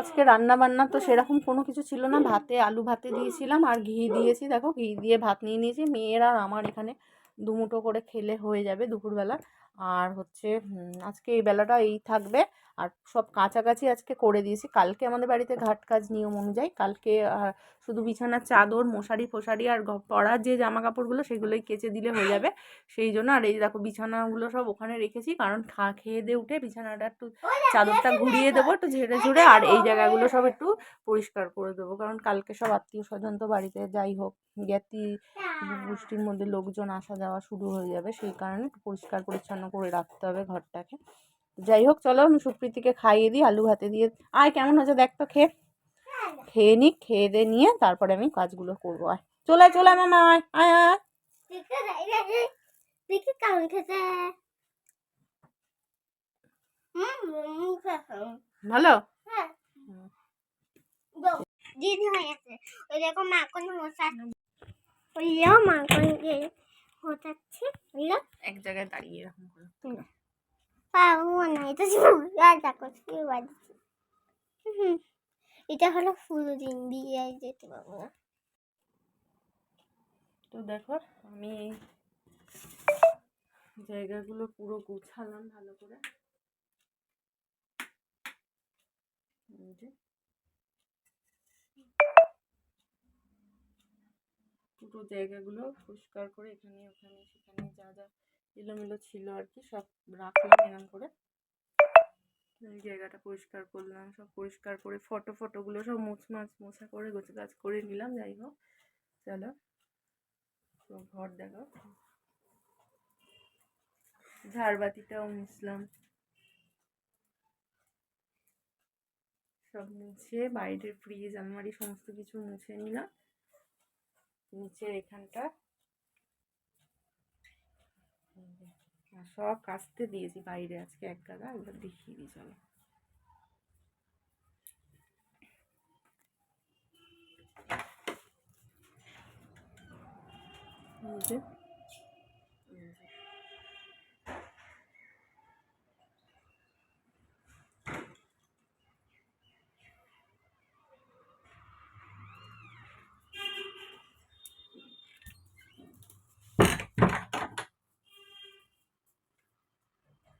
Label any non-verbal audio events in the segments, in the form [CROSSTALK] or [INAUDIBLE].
আজকে রান্না বান্না তো সেরকম কোনো কিছু ছিল না। ভাতে আলু ভাতে দিয়েছিলাম আর ঘি দিয়েছি। দেখো, ঘি দিয়ে ভাত নিয়ে নিয়েছি। মেয়েরা আর আমার এখানে দুমুটো করে খেলে হয়ে যাবে দুপুরবেলা। আর হচ্ছে আজকে এই বেলাটা এই থাকবে। আর সব কাছাকাছি আজকে করে দিয়েছি। কালকে আমাদের বাড়িতে ঘাট কাজ নিয়ম অনুযায়ী কালকে শুধু বিছানার চাদর, মশারি ফশারি আর পরার যে জামা কাপড়গুলো সেগুলোই কেচে দিলে হয়ে যাবে। সেই জন্য আর এই দেখো বিছানাগুলো সব ওখানে রেখেছি। কারণ খা, খেয়ে দিয়ে উঠে বিছানাটা একটু চাদরটা ঘুরিয়ে দেবো একটু ঝেড়ে ঝুড়ে আর এই জায়গাগুলো সব একটু পরিষ্কার করে দেবো। কারণ কালকে সব আত্মীয় স্বজন তো বাড়িতে যাই হোক, জ্ঞাতি গোষ্ঠীর মধ্যে লোকজন আসা যাওয়া শুরু হয়ে যাবে। সেই কারণে একটু পরিষ্কার পরিচ্ছন্ন করে রাখতে হবে ঘরটাকে? যাই হোক চলো আমি সুপ্রীতিকে খাইয়ে দিই আলু ভাতে দিয়ে। আয় কেমন হয়েছে দেখ তো খেয়ে। খেয়ে নিক খেয়ে দিয়ে নিয়ে তারপরে আমি কাজগুলো করব। আয়। চলে চলে মামা আয় আয় আয়, ভালো? হ্যাঁ। দিদি হয়ে গেছে। ওই দেখো মাখন মশা। ওইও মাখনকে হতাচ্ছে বুঝলো এক জায়গায় দাঁড়িয়ে এরকম করে। পাবো না এটা আর দেখো কি বাজছে হুম। এটা হলো ফুল দিন বিয়ে যেতে পারব না। তো দেখো আমি জায়গাগুলো পুরো গুছালাম ভালো করে। পুরো জায়গাগুলো পরিষ্কার করে এখানে, ওখানে, সেখানে যা যা এলোমেলো ছিল আর কি সব রাখলাম এরকম করে। জায়গাটা পরিষ্কার করলাম, সব পরিষ্কার করে ফটো ফটোগুলো সব মোছ মাছ মোছা করে গোছ গাছ করে নিলাম, যাই হোক, চলো। তো ঘর দেখো। ঝাড়বাতিটাও মুছলাম। সব মুছে, বাইরের ফ্রিজ আলমারি, সমস্ত কিছু মুছে নিলাম। নিচের এখানটা। সব কাচতে দিয়েছি বাইরে আজকে এক গাদা একবার দেখিয়ে দিই চলো। এই যে এই যে।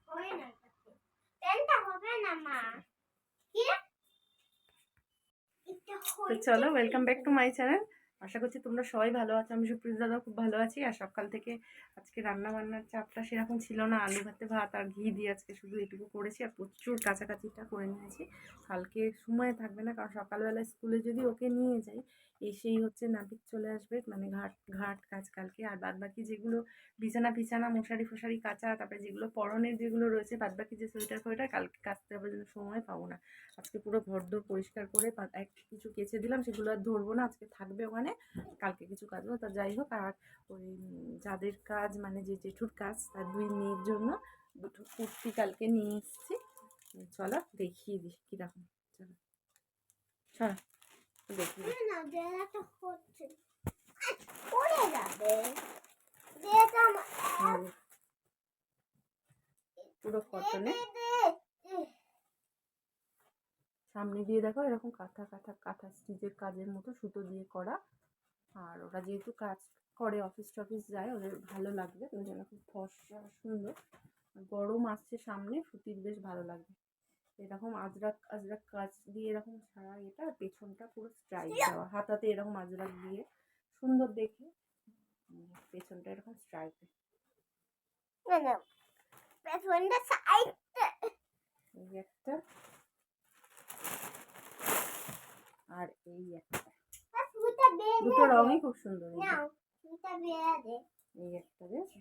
হয় না প্যান্টটা হবে না মা কি এটা তো চলো welcome back to my channel আশা করছি তোমরা সবাই ভালো আছো। আমি সুপ্রিত দাদা খুব ভালো আছি। আর সকাল থেকে আজকে রান্না বান্নার চাপটা সেরকম ছিল না। আলু ভাতে ভাত আর ঘি দিয়ে আজকে শুধু এটুকু করেছি আর প্রচুর কাছাকাছিটা করে নিয়েছি। কালকে সময় থাকবে না কারণ সকালবেলা স্কুলে যদি ওকে নিয়ে যাই এসেই হচ্ছে নাবিক চলে আসবে। মানে ঘাট ঘাট কাজ কালকে। আর বাদ বাকি যেগুলো বিছানা, পিছানা, মশারি, ফশারি কাচা, তারপরে যেগুলো পরনের যেগুলো রয়েছে বাদ বাকি যে সোয়েটার ফোয়েটার কালকে কাচতে হবে জন্য সময় পাবো না। আজকে পুরো ঘর দোর পরিষ্কার করে এক কিছু কেচে দিলাম, সেগুলো আর ধরবো না, আজকে থাকবে ওখানে। কালকে কিছু কাচবো তা যাই হোক। আর ওই যাদের কাজ মানে যে জেঠুর কাজ, তার দুই মেয়ের জন্য দুটো কুর্তি কালকে নিয়ে এসেছি। চলো দেখিয়ে দিই কীরকম। চলো। চলো। না হচ্ছে পড়ে যাবে। পুরো কটনে সামনে দিয়ে দেখো এরকম কাঁথা কাঁথা কাঁথা স্টিচের কাজের মতো সুতো দিয়ে করা। আর ওরা যেহেতু কাজ করে অফিস টফিস যায় ওদের ভালো লাগবে। ওই জন্য খুব ফর্সা সুন্দর। গরম আসছে সামনে সুতির বেশ ভালো লাগবে। এরকম আজরাক আজরাক কাজ দিয়ে এরকম সারা এটা পেছনটা পুরো স্ট্রাইপ দেওয়া। হাতাতে এরকম আজরাক দিয়ে সুন্দর দেখে। পেছনটা এরকম স্ট্রাইপে না না। পেছনটা সাইড এই একটা। আর এই একটা। দুটো রঙই খুব সুন্দর এই একটা বেশ।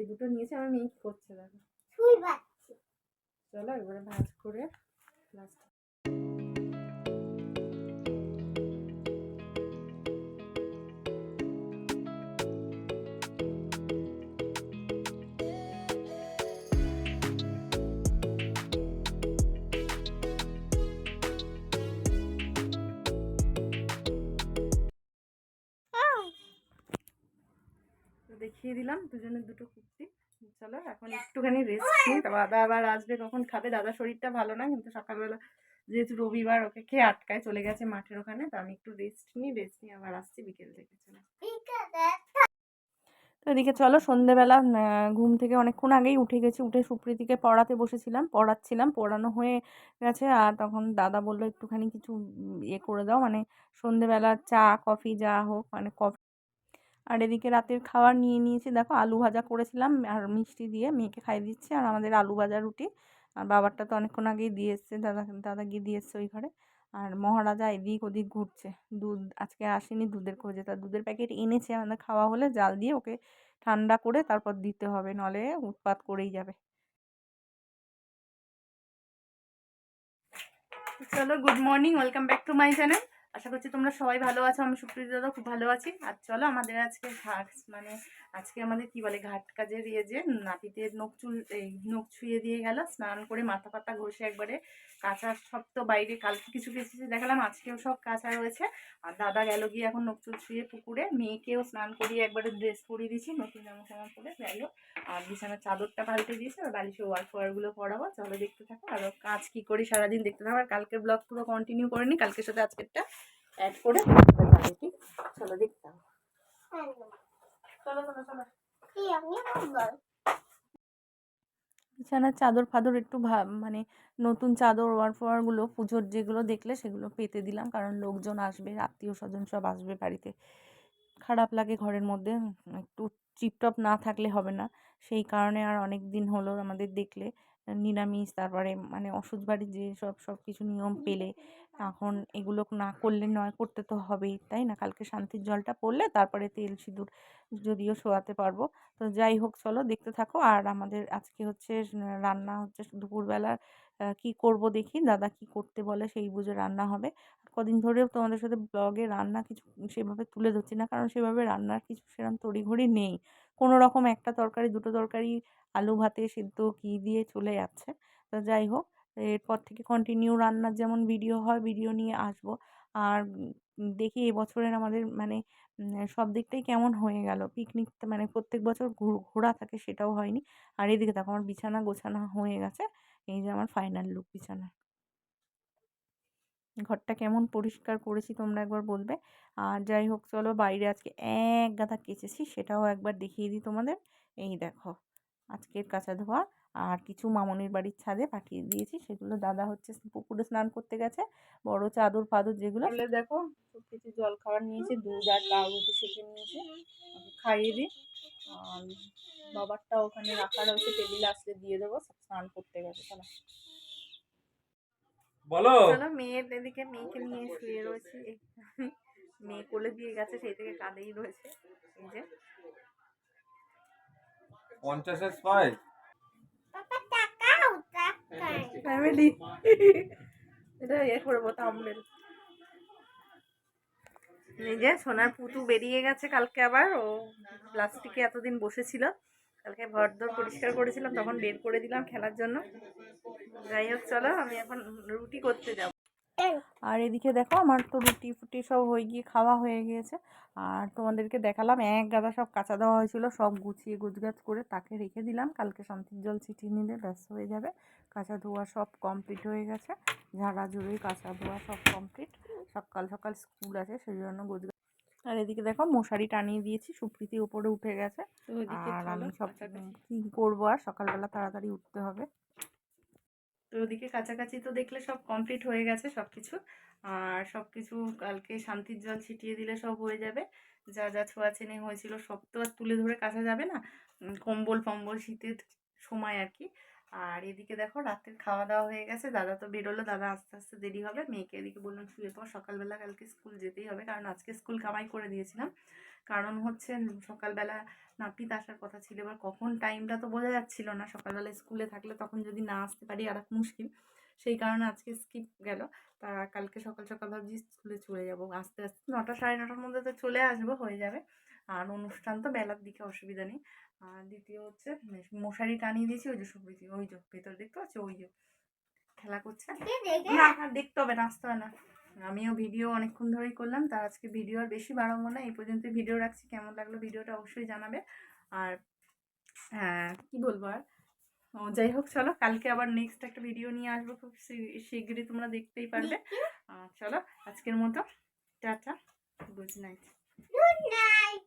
এই দুটো নিয়েছি আমার মেয়ে কি করছে দেখো। চলো এবারে ভাজ করে দেখিয়ে দিলাম দুজনের দুটো একটুখানি রেস্ট নিই তো দাদা আবার আসবে কখন খাবে? দাদা শরীরটা ভালো না কিন্তু সকালবেলা যেহেতু রবিবার ওকে খেয়ে আটকায় চলে গেছে মাঠের ওখানে তো আমি একটু রেস্ট নিই রেস্ট নিয়ে আবার আসছি বিকেল থেকে চলো। তো এদিকে চলো সন্ধেবেলা ঘুম থেকে অনেকক্ষণ আগেই উঠে গেছি উঠে সুপ্রীতিকে পড়াতে বসেছিলাম পড়াচ্ছিলাম পড়ানো হয়ে গেছে আর তখন দাদা বলল একটুখানি কিছু ইয়ে করে দাও মানে সন্ধেবেলা চা কফি যা হোক মানে কফি আর এদিকে রাতের খাবার নিয়ে নিয়েছি। দেখো আলু ভাজা করেছিলাম আর মিষ্টি দিয়ে মেয়েকে খাইয়ে দিচ্ছি আর আমাদের আলু ভাজা রুটি। আর বাবারটা তো অনেকক্ষণ আগেই দিয়ে এসছে, দাদা দাদা গিয়ে দিয়ে এসছে ওই ঘরে। আর মহারাজা এদিক ওদিক ঘুরছে। দুধ, আজকে আসেনি দুধের খোঁজে। তার দুধের প্যাকেট এনেছে আমাদের খাওয়া হলে জাল দিয়ে ওকে ঠান্ডা করে তারপর দিতে হবে, নলে উৎপাত করেই যাবে। চলো good morning welcome back to my channel আশা করছি তোমরা সবাই ভালো আছো। আমি সুপ্রীতি দাদা, খুব ভালো আছি। আর চলো আমাদের আজকে মানে আজকে আমাদের কি বলে, ঘাট কাজের ইয়ে যে নাপিতে নখ চুল, এই নখ ছুঁয়ে দিয়ে গেল, স্নান করে মাথা পাতা ঘষে একবারে কাঁচা সব তো বাইরে, কালকে কিছু কিছু দেখালাম, আজকেও সব কাঁচা রয়েছে। আর দাদা গেল গিয়ে এখন নখ চুল ছুঁয়ে পুকুরে, মেয়েকেও স্নান করিয়ে একবারে ড্রেস পরিয়ে দিয়েছি, নতুন জামা জামা পরে হোক আর বিছানার চাদরটা পাল্টে দিয়েছে আর বালিশে ওয়ার ফোয়ারগুলো পরাবো, চলো দেখতে থাকো। আর কাজ কী করি সারাদিন দেখতে থাকো, আর কালকের ব্লগ পুরো কন্টিনিউ করে নি, কালকের সাথে আজকেরটা অ্যাড করে চলো দেখতে থাকো। চলো চলো চলো। বিছানার চাদর ফাদর একটু ভা- মানে নতুন চাদর ওয়ার ফোয়ারগুলো পুজোর যেগুলো দেখলে সেগুলো পেতে দিলাম কারণ লোকজন আসবে আত্মীয় স্বজন সব আসবে বাড়িতে। খারাপ লাগে ঘরের মধ্যে একটু চিপটপ না থাকলে হবে না। সেই কারণে আর অনেক দিন হলো আমাদের দেখলে নিরামিষ তারপরে মানে ওষুধ বাড়ির যে সব সব কিছু নিয়ম পেলে এখন এগুলো না করলে নয় করতে তো হবেই তাই না? কালকে শান্তির জলটা পড়লে তারপরে তেল সিঁদুর যদিও শোয়াতে পারব। তো যাই হোক চলো দেখতে থাকো। আর আমাদের আজকে হচ্ছে রান্না হচ্ছে দুপুরবেলা কি করব দেখি দাদা কি করতে বলে সেই বুঝে রান্না হবে। কদিন ধরেও তোমাদের সাথে ব্লগে রান্না কিছু সেভাবে তুলে ধরছি না কারণ সেভাবে রান্নার কিছু সেরকম তড়িঘড়ি নেই। কোনো রকম একটা তরকারি, দুটো তরকারি, আলু ভাতে সিদ্ধ কী দিয়ে চলে যাচ্ছে। তো যাই হোক, এরপর থেকে কন্টিনিউ রান্নার যেমন ভিডিও হয় ভিডিও নিয়ে আসব। আর দেখি এবছরের আমাদের মানে সব দিকটাই কেমন হয়ে গেল। পিকনিক মানে প্রত্যেক বছর ঘুর- ঘোরা থাকে সেটাও হয়নি। আর এদিকে দেখো আমার বিছানা গোছানো হয়ে গেছে। এই যে আমার ফাইনাল লুক বিছানা। ঘরটা কেমন পরিষ্কার করেছি তোমরা একবার বলবে। আর যাই হোক, চলো বাইরে আজকে এক গাদা কেচেছি, সেটাও একবার দেখিয়ে দিই তোমাদের। এই দেখো, আজকের কাঁচা ধোয়া আর কিছু মামনির বাড়ির ছাদে পাঠিয়ে দিয়েছি, সেগুলো দাদা হচ্ছে পুকুরে স্নান করতে গেছে। বড় চাদর, ফাদর যেগুলো দেখো সব কিছু জল খাবার নিয়েছে, দুধ আর পাউরুটি সেঁকে নিয়েছে খাইয়ে দিই। আর বাবারটা ওখানে রাখা রয়েছে, টেবিল আসলে দিয়ে দেবো, স্নান করতে গেছে, চলো। বলো। চলো মেয়ের এদিকে মেয়েকে নিয়ে শুয়ে রয়েছি। [LAUGHS] মেয়ে কোলে দিয়ে গেছে সেই থেকে কাঁদেই রয়েছে। এই যে। পঞ্চাশের ফ্যামিলি এটা ইয়ে করব থামবেল এই যে সোনার পুতু বেরিয়ে গেছে কালকে আবার। ও প্লাস্টিকে এতদিন বসেছিল। কালকে ভরদর পরিষ্কার করেছিলাম, তখন বের করে দিলাম খেলার জন্য। যাই হোক, চলো, আমি এখন রুটি করতে যাব। আর এদিকে দেখো, আমার তো রুটি ফুটি সব হয়ে গিয়ে খাওয়া হয়ে গিয়েছে। আর তোমাদেরকে দেখালাম, এক গাদা সব কাঁচা দেওয়া হয়েছিল, সব গুছিয়ে গুছগাছ করে তাকে রেখে দিলাম। কালকে শান্তির জল ছিটিয়ে নিলে ব্যস্ত হয়ে যাবে। কাঁচা ধোয়া সব কমপ্লিট হয়ে গেছে। ঝাড়া ঝুড়ি কাঁচা ধোয়া সব কমপ্লিট সকাল সকাল স্কুল আছে, সেই জন্য আর এদিকে দেখো মশারি টানিয়ে দিয়েছি সুপ্রীতি উপরে উঠে গেছে। আর আমি সব কি করব আর সকালবেলা তাড়াতাড়ি উঠতে হবে। তো ওদিকে কাছাকাছি তো দেখলে সব কমপ্লিট হয়ে গেছে সব কিছু আর সব কিছু কালকে শান্তির জল ছিটিয়ে দিলে সব হয়ে যাবে। যা যা ছোঁয়াচেনে হয়েছিল সব তো আর তুলে ধরে কাছা যাবে না। কম্বল ফম্বল শীতের সময় আর কি। আর এদিকে দেখো রাতের খাওয়া দাওয়া হয়ে গেছে। দাদা তো বেরোলো। দাদা আস্তে আস্তে দেরি হবে। মেয়েকে এদিকে বললাম শুয়ে পর সকালবেলা কালকে স্কুল যেতেই হবে। কারণ আজকে স্কুল কামাই করে দিয়েছিলাম। কারণ হচ্ছে সকালবেলা নাপিত আসার কথা ছিল। এবার কখন টাইমটা তো বোঝা যাচ্ছিল না। সকালবেলা স্কুলে থাকলে তখন যদি না আসতে পারি আর মুশকিল। সেই কারণে আজকে স্কিপ গেল। তা কালকে সকাল সকাল ভাবছি স্কুলে চলে যাব। আস্তে আস্তে নটা সাড়ে নটার মধ্যে তো চলে আসব, হয়ে যাবে। আর অনুষ্ঠান তো বেলার দিকে অসুবিধা নেই। আর দ্বিতীয় হচ্ছে মশারি টানিয়ে দিয়েছি ওই যে সুপ্রীতি ওই যে ভেতর দেখতে পাচ্ছি? ওই যে খেলা করছে। না দেখতে হবে না আসতে হয় না। আমিও ভিডিও অনেকক্ষণ ধরেই করলাম তার আজকে ভিডিও আর বেশি বাড়াবো না এই পর্যন্ত ভিডিও রাখছি কেমন লাগল ভিডিওটা অবশ্যই জানাবে। আর হ্যাঁ কি বলব আর? যাই হোক চলো কালকে আবার নেক্সট একটা ভিডিও নিয়ে আসব খুব শীঘ্রই তোমরা দেখতেই পারবে। আর চলো আজকের মতো tata good night good night